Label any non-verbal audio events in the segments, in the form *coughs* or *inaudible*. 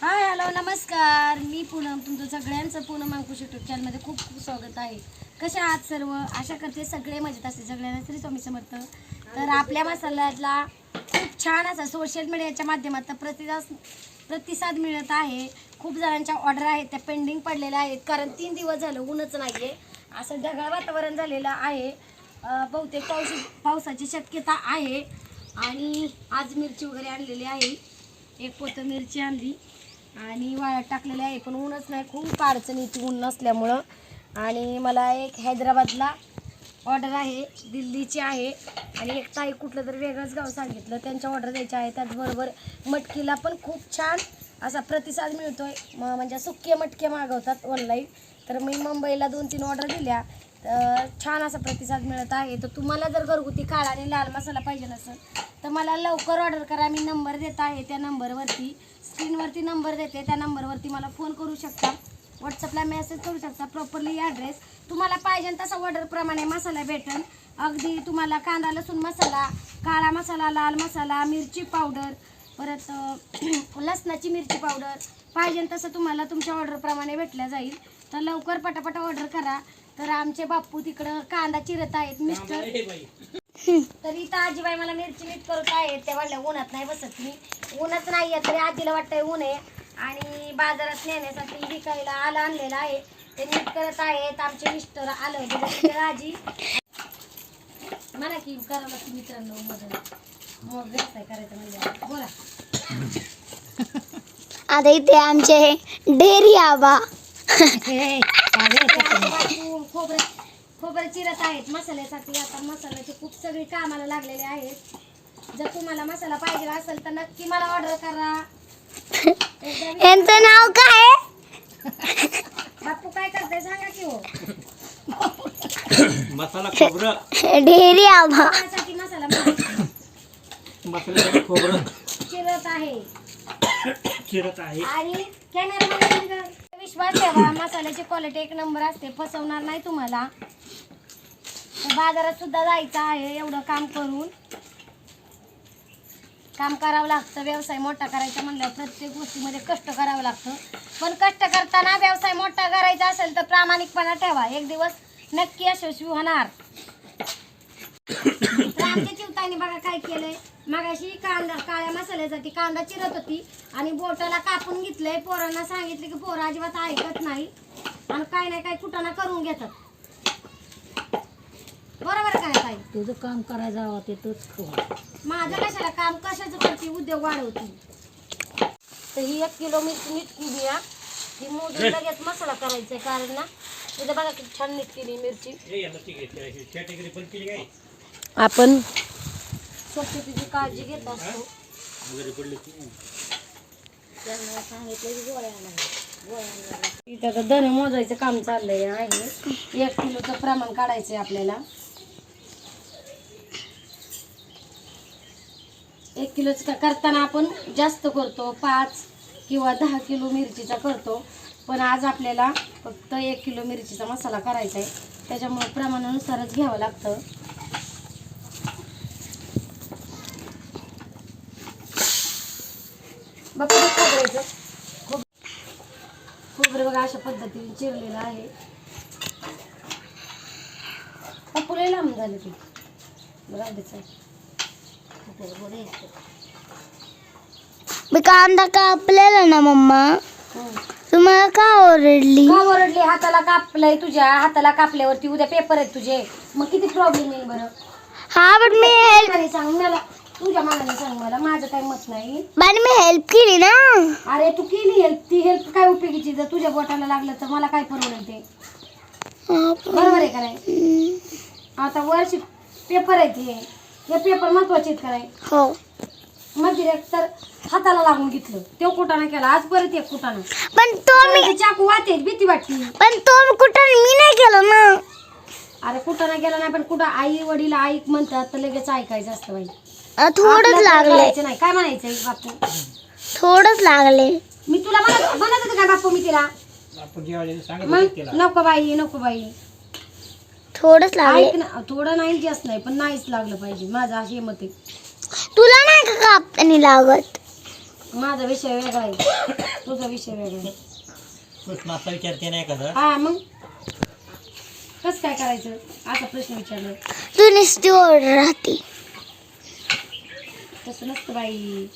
Hi hello नमस्कार. मी पूनम तुमचं सगळ्यांचं पूनम अंकुश युट्यूब चॅनलमध्ये खूप खूप स्वागत आहे. कसे आहात सर्व? आशा करते सगळे मजेत असते सगळ्यांना श्री स्वामी समर्थ. तर आपल्या मसाल्यातला खूप छान असा सोशल मीडियाच्या माध्यमात प्रतिसाद प्रतिसाद मिळत आहे. खूप जणांच्या ऑर्डर आहेत त्या पेंडिंग पडलेल्या आहेत. कारण तीन दिवस झालं ऊनच नाही आहे असं ढगाळ वातावरण झालेलं आहे. बहुतेक पाऊस पावसाची शक्यता आहे. आणि आज मिरची वगैरे आणलेली आहे. एक पोतं मिरची आणली. आणि वाळत टाकलेले आहे पण ऊनच नाही. खूप अडचणीची ऊन नसल्यामुळं. आणि मला एक हैदराबादला ऑर्डर आहे दिल्लीची आहे. आणि एक ताई कुठलं तरी वेगळंच गाव सांगितलं. त्यांच्या ऑर्डर द्यायच्या आहे त्याचबरोबर मटकीला पण खूप छान असा प्रतिसाद मिळतो आहे म्हणजे सुके मटके मागवतात ऑनलाईन तर मी मुंबईला दोन तीन ऑर्डर दिल्या. तर छान असा प्रतिसाद मिळत आहे. तर तुम्हाला जर घरगुती काळा आणि लाल मसाला पाहिजे नसेल तर मला लवकर ऑर्डर करा. मी नंबर देत आहे त्या नंबरवरती स्क्रीनवरती नंबर देते. त्या नंबरवरती मला फोन करू शकता. व्हॉट्सअपला मेसेज करू शकता. प्रॉपरली ॲड्रेस तुम्हाला पाहिजे तसा ऑर्डरप्रमाणे मसाला भेटेल अगदी तुम्हाला कांदा लसूण मसाला काळा मसाला लाल मसाला मिरची पावडर परत *clears throat* लसणाची मिरची पावडर पाहिजे तसं तुम्हाला तुमच्या ऑर्डरप्रमाणे भेटल्या जाईल. तर लवकर पटापट ऑर्डर करा. तर आमचे बाप्पू तिकडं कांदा चिरत आहेत मिस्टर तर इथं आजीबाई मला मिरची नीट करत आहे त्या म्हणल्या उन्हात नाही बसत मी ऊनच नाही आहे तरी आजीला वाटतंय ऊन आहे आणि बाजारात नेण्यासाठी विकायला आलं आणलेलं आहे ते नीट करत आहेत आमचे मिस्टर आलं आजी म्हणा की करा की मित्रांनो मदत मग व्यवसाय करायचा म्हणजे बोला आता इथे आमचे डेअरी आबा खोबरं खोबरं चिरत आहेत मसाल्यासाठी. आता मसाल्याचे खूप सगळे कामाला लागलेले आहेत. जर तुम्हाला मसाला पाहिजे असेल तर नक्की मला ऑर्डर करा. यांचं नाव काय? बापू काय करताय सांगा की हो. मसाला खोबरं. आबा त्यासाठी मसाला खोबरं. चिरत आहे. चिरत आहे. आणि कॅमेरा विश्वास ठेवा मसाल्याची क्वालिटी एक नंबर असते फसवणार नाही तुम्हाला. बाजारात सुद्धा जायचं आहे एवढं काम करून. काम करावं लागतं व्यवसाय मोठा करायचा म्हणल्यावर प्रत्येक गोष्टीमध्ये कष्ट करावं लागतं. पण कष्ट करताना व्यवसाय मोठा करायचा असेल तर प्रामाणिकपणा ठेवा. एक दिवस नक्की यशस्वी होणार. *coughs* चिवताने बघा काय केलंय. मगाशी कांदा काळ्या मसाल्यासाठी कांदा चिरत होती आणि बोटाला कापून घेतलंय. पोरांना सांगितलं की पोरं अजिबात ऐकत नाही. आणि काय नाही काय कुटाणा करून घेतात. बरोबर काय ताई? तुझं काम करायचं हवं ते तूच माझं कशाला काम? कशाचं करते? उद्योग वाढवते. तर ही एक किलो मिरची नीट केली हा. ही मोजून लगेच मसाला करायचा आहे कारण ना तुझं बघा किती छान नीट केली मिरची. पण केली काय आपण स्वच्छतेची काळजी घेत असतो. वगैरे पडली की त्यांना सांगितलं की गोळ्या आणायला. गोळ्या आणायला. इथं आता धने मोजायचं काम चाललंय आहे. एक किलोचं प्रमाण काढायचंय आपल्याला. एक किलोच करताना आपण जास्त करतो पाच किंवा दहा किलो मिरचीचा करतो. पण आज आपल्याला फक्त एक किलो मिरचीचा मसाला करायचा आहे त्याच्यामुळे प्रमाणानुसारच घ्यावं लागतं. बापू खोबऱ्याचं खोब खोबरं बघा अशा पद्धतीने चिरलेलं आहे. लांब झालं ते. मी कांदा कापलेला ना मम्मा. का तुम्हाला का ओरडली? ओरडली? हाताला कापलंय तुझ्या. हाताला कापल्यावरती उद्या पेपर आहेत तुझे. मग किती प्रॉब्लेम येईल बरं? हा पण मी हेल्प सांग मला तुझ्या मनाने सांग मला माझं काही मत नाही. पण मी हेल्प केली ना. अरे तू केली हेल्प ती हेल्प काय उपयोगीची? जर तुझ्या बोटाला लागलं तर मला काय परवडेल ते? बरोबर आहे का नाही. आता वर्ष पेपर आहेत हे हे पेपर महत्त्वाचे आहेत का नाही? हो. मध्ये तर हाताला लागून घेतलं. तो कुटाणा केला. आज परत एक कुटाणा. पण तो मी ते चाकू वाटे भीती वाटली पण तो कुठं मी नाही केलं ना. अरे कुटाणा गेला नाही पण कुठं आई वडील ऐक म्हणतात तर लगेच ऐकायचं असतं बाई. थोडंच लागले करायचं नाही? काय म्हणायचंय बापू? थोडंच लागले मी तुला म्हणत म्हणत होते काय बापू मी तिला? आपण जेवायला सांगत मग होते तिला. नको बाई नको बाई. थोडंच लागले ऐक ना थोडं नाही जास्त नाही पण नाहीच लागलं पाहिजे. माझं असे मत आहे. तुला नाही का कापताना लागत? माझा विषय वेगळा आहे. तुझा विषय वेगळा आहे. एखादा हा मग? कसं काय करायचं? असा प्रश्न विचारलं. तू नुसती ओरड राहते. तसं नसतं बाई.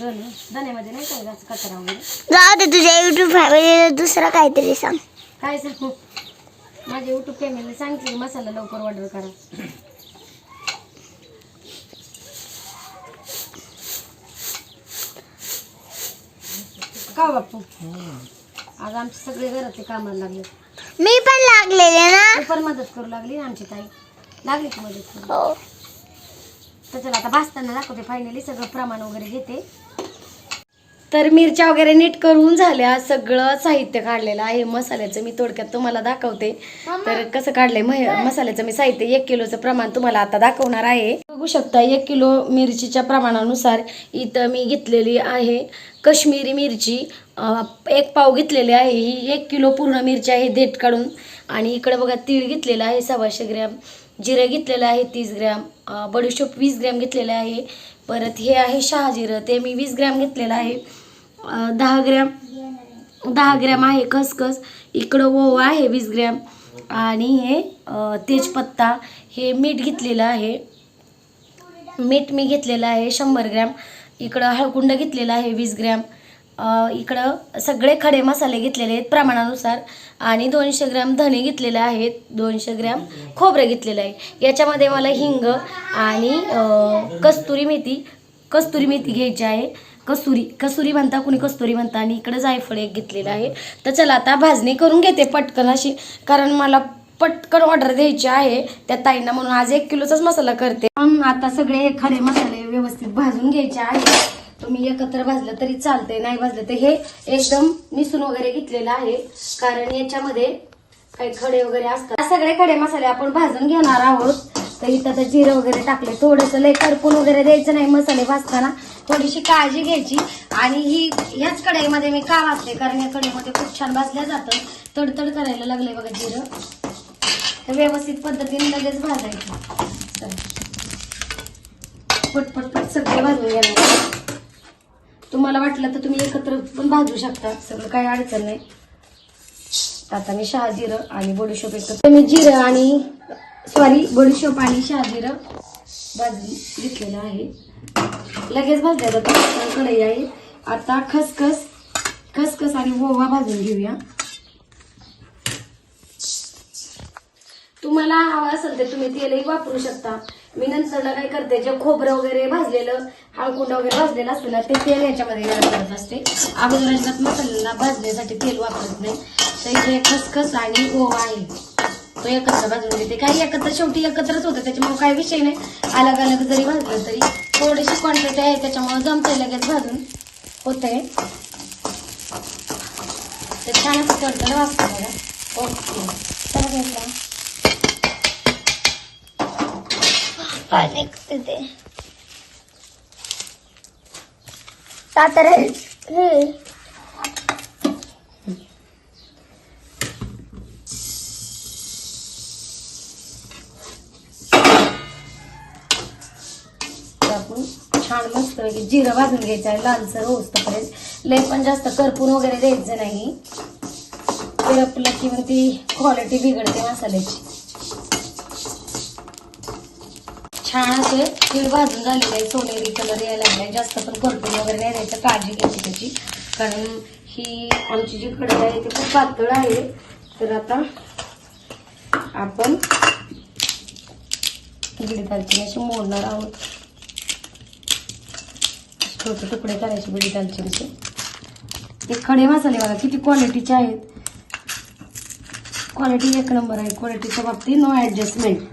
धन धन्यामध्ये नाही कचरा वगैरे? जाऊ दे तुझ्या युट्यूब फॅमिलीला दुसरं काहीतरी सांग. काय सांगू? माझ्या युट्यूब फॅमिली सांगते मसाला लवकर ऑर्डर करा. का हो बापू आज आमचे सगळे घरातले कामाला लागले. मी पण लागलेले ना. तू पण मदत करू लागली ना आमची ताई. लागली की मदत हो. तर चला आता भाजताना दाखवते फायनली सगळं प्रमाण वगैरे घेते. तर मिरच्या वगैरे नीट करून झाल्या सगळं साहित्य काढलेलं आहे. मसाल्याचं मी थोडक्यात तुम्हाला दाखवते. तर कसं काढलंय मह- मसाल्याचं मी साहित्य एक किलोचं प्रमाण तुम्हाला आता दाखवणार आहे. बघू शकता एक किलो मिरचीच्या प्रमाणानुसार इथं मी घेतलेली आहे कश्मीरी मिरची. अं, एक पाव घेतलेली आहे ही एक किलो पूर्ण मिरची आहे देठ काढून. आणि इकडे बघा तीळ घेतलेला आहे सव्वाशे ग्रॅम. जिरं घेतलेलं आहे तीस ग्रॅम बडीशोप वीस ग्रॅम घेतलेलं आहे. परत हे आहे शहाजिरं ते मी वीस ग्रॅम घेतलेलं आहे. दहा ग्रॅम दहा ग्रॅम आहे खसखस. इकडं ओवा आहे वीस ग्रॅम आणि हे तेजपत्ता. हे मीठ घेतलेलं आहे. मीठ मी घेतलेलं आहे शंभर ग्रॅम. इकडं हळकुंड घेतलेलं आहे वीस ग्रॅम. इकडं सगळे खडे मसाले घेतलेले आहेत प्रमाणानुसार. आणि दोनशे ग्रॅम धणे घेतलेले आहेत. दोनशे ग्रॅम खोबरं घेतलेलं आहे. याच्यामध्ये मला हिंग आणि कस्तुरी मेथी कस्तुरी मेथी घ्यायची आहे. कसुरी कसुरी म्हणता कुणी कस्तुरी म्हणता आणि इकडं जायफळ एक घेतलेलं आहे. तर चला आता भाजणी करून घेते पटकन अशी. कारण मला पटकन ऑर्डर द्यायची आहे त्या ताईंना म्हणून. आज एक किलोचाच मसाला करते. पण आता सगळे खडे मसाले व्यवस्थित भाजून घ्यायचे आहे तुम्ही एकत्र भाजलं तरी चालते नाही भाजलं तर हे एकदम मिसून वगैरे घेतलेलं आहे. कारण याच्यामध्ये काही खडे वगैरे असतात. सगळे खडे मसाले आपण भाजून घेणार आहोत. तर इथं तर जिरं वगैरे टाकले थोडंसं लय करपून वगैरे द्यायचं नाही मसाले भाजताना. थोडीशी काळजी घ्यायची. आणि ही ह्याच कढईमध्ये मी का भाजते कारण या कढईमध्ये खूप छान भाजल्या जातं. तडतड करायला लागले बघा जिरं. तर व्यवस्थित पद्धतीने लगेच भाजायचं. पटपटपट पट सगळे भाजून घ्यायला तुम्हाला वाटलं तर तुम्ही एकत्र पण भाजू शकता. सगळं काही अडचण नाही. आता मी शहा जिरं आणि बडीशोप एकत्र मी जिरं आणि सॉरी बडीशोप आणि शहाजिरं भाजून घेतलेलं आहे. लगेच भाजल्या जातं कढई आहे. आता खसखस खसखस आणि ओवा भाजून घेऊया. तुम्हाला हवं असेल तर तुम्ही तेलही वापरू शकता. मी नंतर काय करते जे खोबरं वगैरे भाजलेलं हळकुंड वगैरे भाजलेलं असतं ना ते तेल याच्यामध्ये गरम करत असते. अगोदर अजिबात मसाल्याला भाजण्यासाठी तेल वापरत नाही. तर इथे खसखस आणि ओवा आहे. तो एकत्र भाजून घेते. काही एकत्र शेवटी एकत्रच होतं त्याच्यामुळे काही विषय नाही. अलग अलग जरी भाजलं तरी थोडीशी क्वांटिटी आहे त्याच्यामुळे जमते लगेच भाजून. होतंय. तर छान असं तडतड वाजतं बघा. ओके. चला घेतला पाणी ते. हे तर आपण छान मस्त जिरं भाजून घ्यायचं आहे लालसर होस्तपर्यंत लय पण जास्त करपून वगैरे द्यायचं नाही. करपलं की मग ती क्वालिटी बिघडते मसाल्याची. छान असे तीळ भाजून झालेलं आहे सोनेरी कलर यायला लागलाय जास्त पण परतून वगैरे नाही द्यायचं. काळजी घ्यायची त्याची. कारण ही आमची जी कढई आहे ती खूप पातळ आहे. तर आता आपण इकडे दालचिनी अशी मोडणार आहोत. छोटे तुकडे करायचे बिडी दालचिनीचे. ते खडे मसाले बघा किती क्वालिटीचे आहेत. क्वालिटी एक नंबर आहे. क्वालिटीच्या बाबतीत नो ॲडजस्टमेंट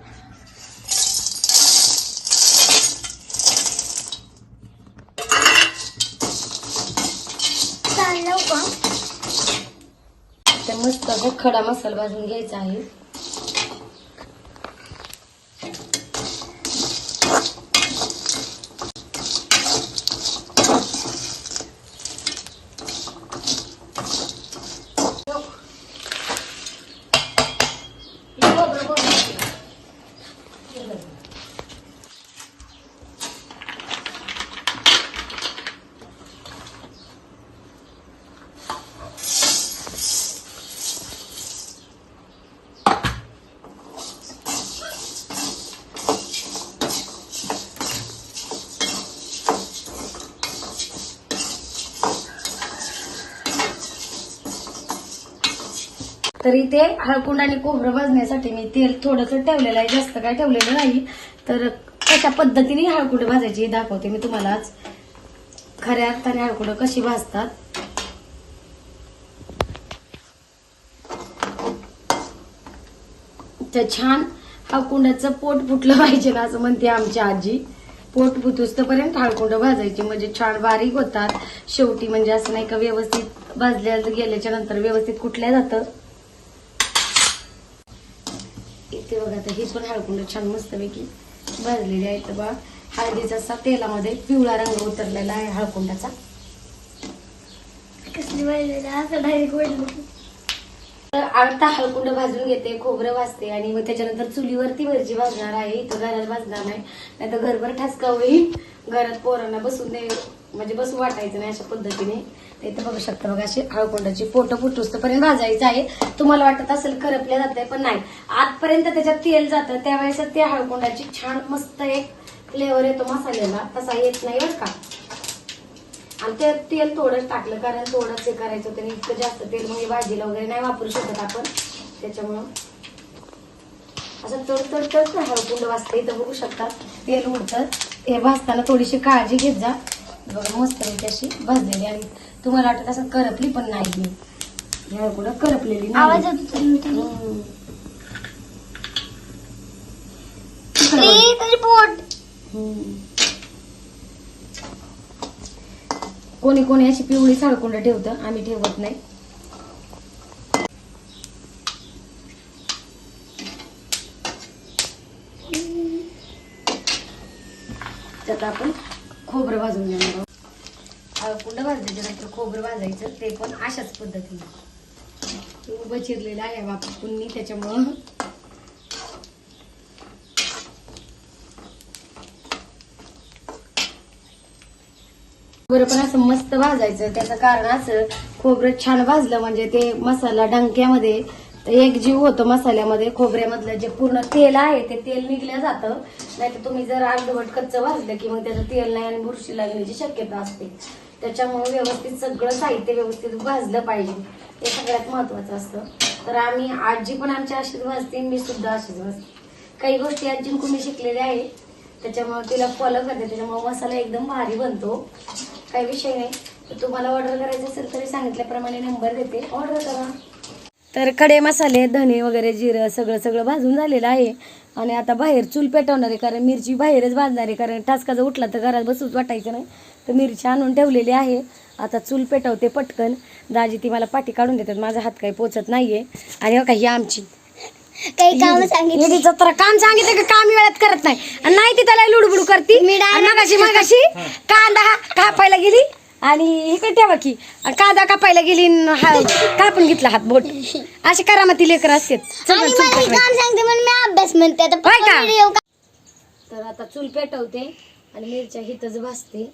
चाललो का ते मस्त हो, खडा मसाला भाजून घ्यायचा आहे. तर इथे हळकुंड आणि खोबरं भाजण्यासाठी मी तेल थोडंसं ठेवलेलं आहे. जास्त काय ठेवलेलं नाही. तर कशा पद्धतीने हळकुंड भाजायची दाखवते मी तुम्हाला आज. खऱ्या अर्थाने हळकुंड कशी भाजतात. तर छान हळकुंडाचं पोट फुटलं पाहिजे ना असं म्हणते आमची आजी. पोट फुटूस्तपर्यंत हळकुंड भाजायची. म्हणजे छान बारीक होतात. शेवटी म्हणजे असं नाही का व्यवस्थित भाजल्या गेल्याच्यानंतर व्यवस्थित कुठल्या जातं. इथे बघा आता ही पण हळकुंड छान मस्तपैकी भाजलेली आहे. तर बघा हळदीचा असा तेलामध्ये पिवळा रंग उतरलेला आहे हळकुंडाचा. तर आता हळकुंड भाजून घेते खोबरं भाजते आणि मग त्याच्यानंतर चुलीवरती मिरची भाजणार आहे. इथं घरात भाजणार नाही. नाही तर घरभर ठसका होईल घरात पोरांना बसून म्हणजे बस वाटायचं नाही अशा पद्धतीने. तर इथं बघू शकता बघा अशी हळकुंडाची पोटं फुटूस भाजायचं आहे. तुम्हाला वाटत असेल करपल्या जाते पण नाही. आतपर्यंत त्याच्यात तेल जातं त्यावेळेस ते हळकुंडाची छान मस्त एक फ्लेवर येतो मसाल्याला. तसा येत नाही बरं का. आणि ते तेल थोडंच टाकलं कारण थोडंच हे करायचं होतं आणि इतकं जास्त तेल म्हणजे भाजीला वगैरे नाही वापरू शकत आपण. त्याच्यामुळं असं तर चढ चढ हळकुंड वाजते इथं बघू शकता तेल उडतं. हे भाजताना थोडीशी काळजी घेत जा. बघा मस्त अशी भाजलेली आणि तुम्हाला वाटत असं करपली पण नाही मी ही हळकुंड करपलेली आवाज. कोणी कोणी अशी पिवळी साळकुंड ठेवतं? आम्ही ठेवत नाही. त्यात आपण खोबरं भाजून घेणार आहोत. हळकुंड भाजल्याच्या खोबरं भाजायचं ते पण अशाच पद्धतीने. उभं चिरलेलं आहे बापूंनी त्याच्यामुळं. खोबरं पण असं मस्त भाजायचं त्याचं कारण असं खोबरं छान भाजलं म्हणजे ते मसाला डंक्यामध्ये एक जीव होतो मसाल्यामध्ये खोबऱ्यामधलं जे पूर्ण तेल आहे ते तेल निघलं जातं. नाहीतर तुम्ही जर अर्धवट कच्चं भाजलं की मग त्याचं तेल नाही आणि बुरशी लागण्याची शक्यता असते. त्याच्यामुळे व्यवस्थित सगळं साहित्य व्यवस्थित भाजलं पाहिजे. हे सगळ्यात महत्वाचं असतं. तर आम्ही आजी पण आमची अशीच भाजते मी सुद्धा अशीच भाजते. काही गोष्टी आजींकडून मी शिकलेल्या आहे. त्याच्यामुळे तिला फॉलो करते त्याच्यामुळे मसाला एकदम भारी बनतो. काही विषय नाही. तर तुम्हाला ऑर्डर करायचं असेल तरी सांगितल्याप्रमाणे नंबर देते. ऑर्डर करा. तर खडे मसाले धणे वगैरे जिरं सगळं सगळं भाजून झालेलं आहे. आणि आता बाहेर चूल पेटवणार आहे कारण मिरची बाहेरच भाजणार आहे कारण टाचका जर उठला तर घरात बसूच वाटायचं नाही. तर मिरची आणून ठेवलेली आहे. आता चूल पेटवते पटकन. दाजी ती मला पाठी काढून देतात माझा हात काही पोचत नाहीये. आणि हो का ही आमची. काही काम सांगितलं. लेडीचं तर काम सांगितलं का काम वेळात करत नाही. आणि नाही ती त्याला लुडबुड करती. मगाशी मगाशी कांदा हा कापायला गेली. आणि इकडे ठेवा की. आणि कांदा कापायला गेली आणि हा कापून घेतला हात बोट. असे करामती लेकर आणि मला हे. काम सांगते म्हणून मी अभ्यास म्हणते. आता होय का? पप्पा का- तर आता चूल पेटवते आणि मिरच्या हिथच भाजते.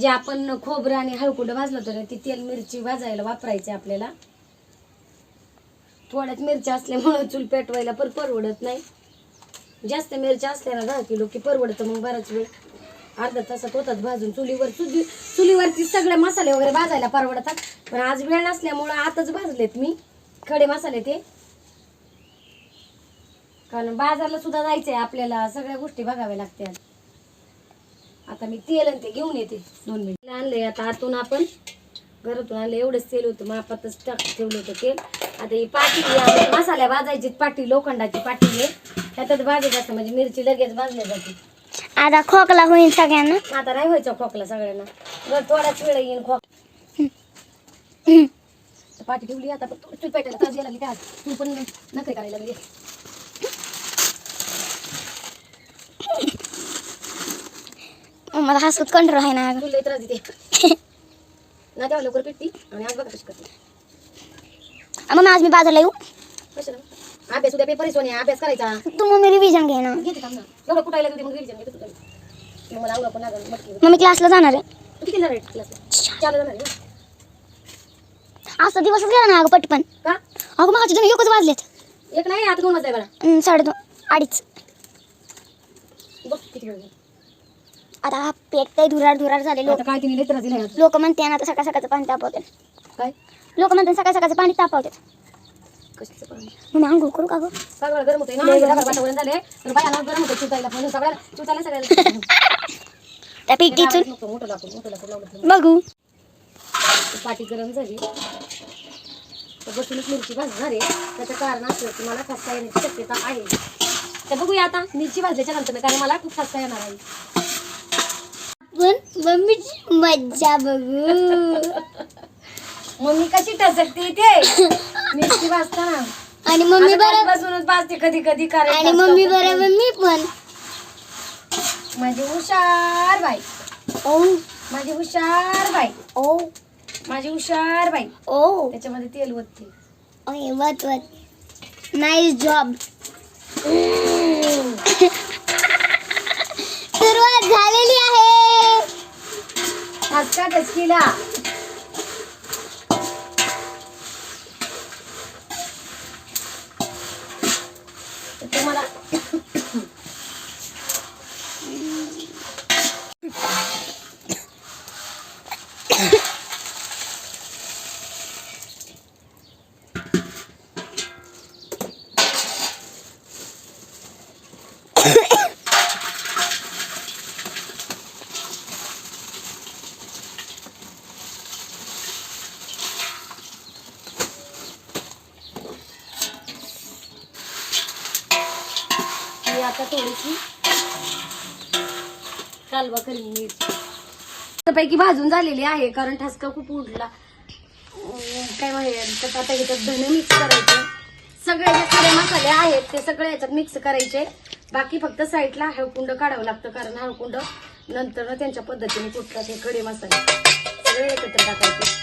जे आपण खोबरं आणि हळकुंड भाजलं होतं ना ती तेल मिरची भाजायला वापरायची आपल्याला. थोड्याच मिरच्या असल्यामुळं चूल पेटवायला पण परवडत नाही. जास्त मिरच्या असल्या ना दहा किलो की परवडतं मग बराच वेळ. अर्धा तासात होतात भाजून. चुलीवर चुली चुलीवरती सगळे मसाले वगैरे भाजायला परवडतात. पण आज वेळ नसल्यामुळं आताच भाजलेत मी. खडे मसाले ते. कारण बाजारला सुद्धा जायचंय आपल्याला. सगळ्या गोष्टी बघाव्या लागतात. आता मी तेल आणि ते घेऊन येते. दोन मिनिट. आणलंय आता आतून आपण. घरातून आणलं एवढंच तेल होतं. मापातच टाक ठेवलं होतं तेल. आता ही पाटी मसाल्या भाजायची पाटी लोखंडाची पाटी आहे. त्यातच भाजायचं असतं म्हणजे मिरची लगेच भाजल्या जाते. आता खोकला होईल सगळ्यांना. आता नाही व्हायचं खोकला सगळ्यांना. बरं थोडाच वेळ येईन खोक पाठी ठेवली आता पण तू पेटायला तास लागली काय तू पण नखरे करायला लागली. मला हसत कंट्रोल आहे ना. तुला त्रास देते. ना तेव्हा लवकर पेटती आणि आज बघा कशी करते. मग आज मी बाजारला येऊ. कशाला? अभ्यास उद्या पेपर सोने अभ्यास करायचा. तू मग मी रिव्हिजन घे ना घेते थांब ना. एवढं कुठायला मग रिव्हिजन घेते तुला मग मला आवडा पण लागल मटकी. मग मी क्लासला जाणार आहे. तू किती जाणार क्लासला चार जाणार आहे? आज तर दिवसच गेला ना अगं पटपण का? अगं माझे जण एकच वाजलेत. एक नाही आता दोन वाजता साडेदोन अडीच. बघ किती वेळ झाला. आता पेट काही धुरार धुरार झाले लोक. आता काय तिने दिला लोक म्हणते ना आता सकाळ सकाळचं पाणी तापवते काय? लोक म्हणतात सकाळ सकाळचं पाणी तापवतात. मग आंघोळ करू का गं? सगळं गरम होतंय ना. घरावर वातावरण झाले. तर बायांना गरम होतं चिवतायला पण. सगळ्याला चिवतायला सगळ्याला. त्या पिटीतून नको, मोठं लाकूड मोठं लाकूड लावलं तर बघू. पाठी गरम झाली. तर बसूनच मिरची भाजणार आहे. त्याचं कारण असं की मला खस्ता येण्याची शक्यता आहे. तर बघूया आता. मिरची भाजल्याच्या नंतर कारण मला खूप खस्ता येणार आहे. मम्मीची मज्जा बघू. *laughs* मम्मी कशी टसकते ते? *laughs* आणि मम्मी बरोबर बसूनच भाजते कधी कधी कारण आणि मम्मी. बरोबर मी पण. माझी हुशार बाई. ओ. माझी हुशार बाई. ओ. माझी हुशार बाई. ओ. त्याच्यामध्ये तेल ओके वत वत. नाईस जॉब *laughs* सुरुवात झालेली आहे. ठसका ठसकीला तर तुम्हाला मी आता थोडीशी हलवा करीन मिरची. पैकी भाजून झालेली आहे कारण ठसका खूप उडला. अं, काय तर आता ह्याच्यात धने मिक्स करायचे. सगळे जे खडे मसाले आहेत ते सगळे याच्यात मिक्स करायचे. बाकी फक्त साईडला हळकुंड काढावं लागतं कारण हळकुंड नंतर त्यांच्या पद्धतीने कुठतात हे खडे मसाले. सगळे एकत्र टाकायचे.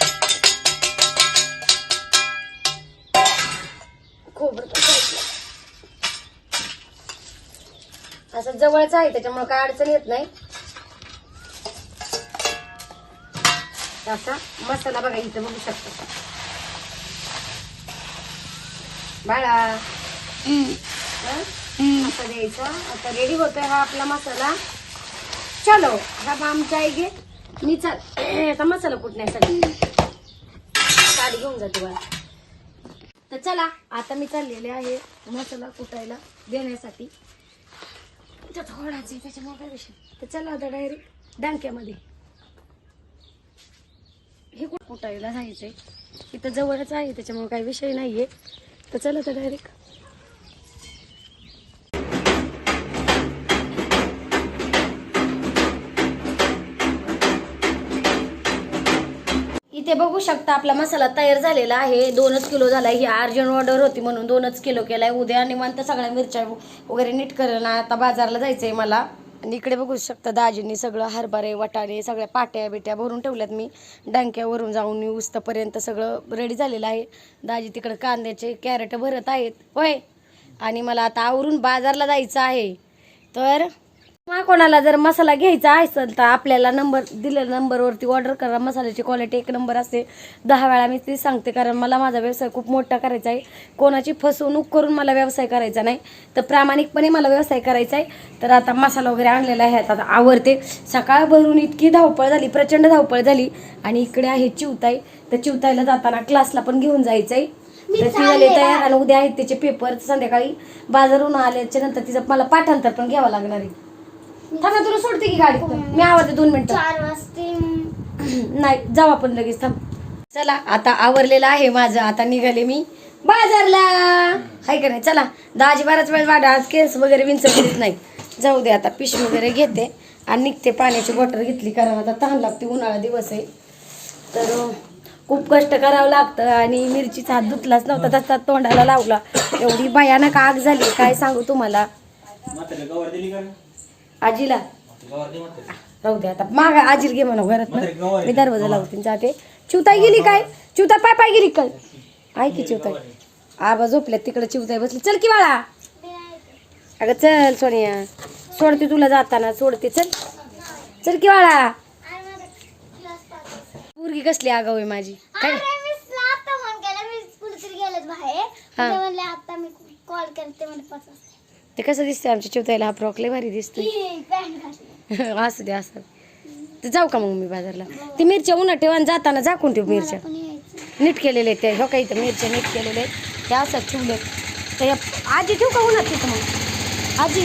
खोबर असं जवळच आहे त्याच्यामुळे काय अडचण येत नाही. असा मसाला बघा इथं बघू शकता. बाळा? असा द्यायचा. आता रेडी होतोय हा आपला मसाला. चलो हा आमच्या आई घे. मी चाल *clears throat* आता मसाला कुटण्यासाठी. साडी घेऊन जाते बाळा. तर चला आता मी चाललेले आहे मसाला कुटायला देण्यासाठी. त्याच्यामुळे तर चला आता डायरेक्ट डांक्यामध्ये. हे कुठं जायचं जायचंय इथं जवळच आहे त्याच्यामुळे काही विषय नाहीये. तर चला तर डायरेक्ट इथे बघू शकता आपला मसाला तयार झालेला आहे. दोनच किलो झाला ही अर्जंट ऑर्डर होती म्हणून दोनच किलो केलाय. उद्या निवांत सगळ्या मिरच्या वगैरे नीट करेल ना आता बाजारला जायचंय मला. आणि इकडे बघू शकता दाजींनी सगळं हरभरे वटाणे सगळ्या पाट्या बिट्या भरून ठेवल्यात मी. डांक्यावरून जाऊन उस्तपर्यंत सगळं रेडी झालेलं आहे. दाजी तिकडे कांद्याचे कॅरेट भरत आहेत. होय? आणि मला आता आवरून बाजारला जायचं आहे. तर मग कोणाला जर मसाला घ्यायचा असेल तर आपल्याला नंबर दिलेल्या नंबरवरती ऑर्डर करा. मसाल्याची क्वालिटी एक नंबर असते. दहा वेळा मी ते सांगते कारण मला माझा व्यवसाय खूप मोठा करायचा आहे. कोणाची फसवणूक करून मला व्यवसाय करायचा नाही. तर प्रामाणिकपणे मला व्यवसाय करायचा आहे. तर आता मसाला वगैरे आणलेला आहे. आता आवडते सकाळ भरून इतकी धावपळ झाली प्रचंड धावपळ झाली. आणि इकडे आहे चिवताई. तर चिवताईला जाताना क्लासला पण घेऊन जायचं आहे. तर ती झाली तयार आणि उद्या आहेत त्याचे पेपर संध्याकाळी बाजारून आल्याच्यानंतर तिचं मला पाठांतर पण घ्यावं लागणार आहे. थांब तुला सोडते की गाडी? मी आवडते दोन मिनिटं. चार वाजते *clears throat* नाही जाऊ आपण लगेच थांब. चला आता आवरलेलं आहे माझं आता निघाले मी बाजारला. हाय का नाही? चला दहाची बाराच वेळ वाढ आज केस वगैरे विंचवलीच नाही. जाऊ दे आता पिशवी वगैरे घेते आणि निघते पाण्याची बॉटल घेतली कारण आता तहान लागते उन्हाळा दिवस आहे. तर खूप कष्ट करावं लागतं आणि मिरचीचा हात धुतलाच नव्हता तसा तोंडाला लावला. एवढी भयानक आग झाली काय सांगू तुम्हाला? आजीला. राहू दे आता. माग आजील घे म्हणा घरात मी दरवाजा लावते जाते. चिवताई गेली काय? चिवताई पाय पाय गेली काय? आहे. की चिवताई? आबा झोपल्यात तिकडे चिवताई बसली. चल की बाळा. अगं चल सोनिया. सोडते तुला जाताना सोडते. चल. चल की बाळा. पोरगी कसली आगाव आहे माझी? काय? आता मी कॉल करते ते कसं दिसतंय आमच्या चिवताईला? हा फ्रॉक लय भारी दिसतोय. *laughs* असू दे असं तर जाऊ का मग मी बाजारला? ती मिरच्या उन्हात ठेवा जाताना झाकून ठेव मिरच्या? नीट केलेले आहेत त्या हो काही तर मिरच्या नीट केलेले आहेत. त्या असं ठेवले तर या- आजी ठेवू का उन्हात तिथं मग? आजी.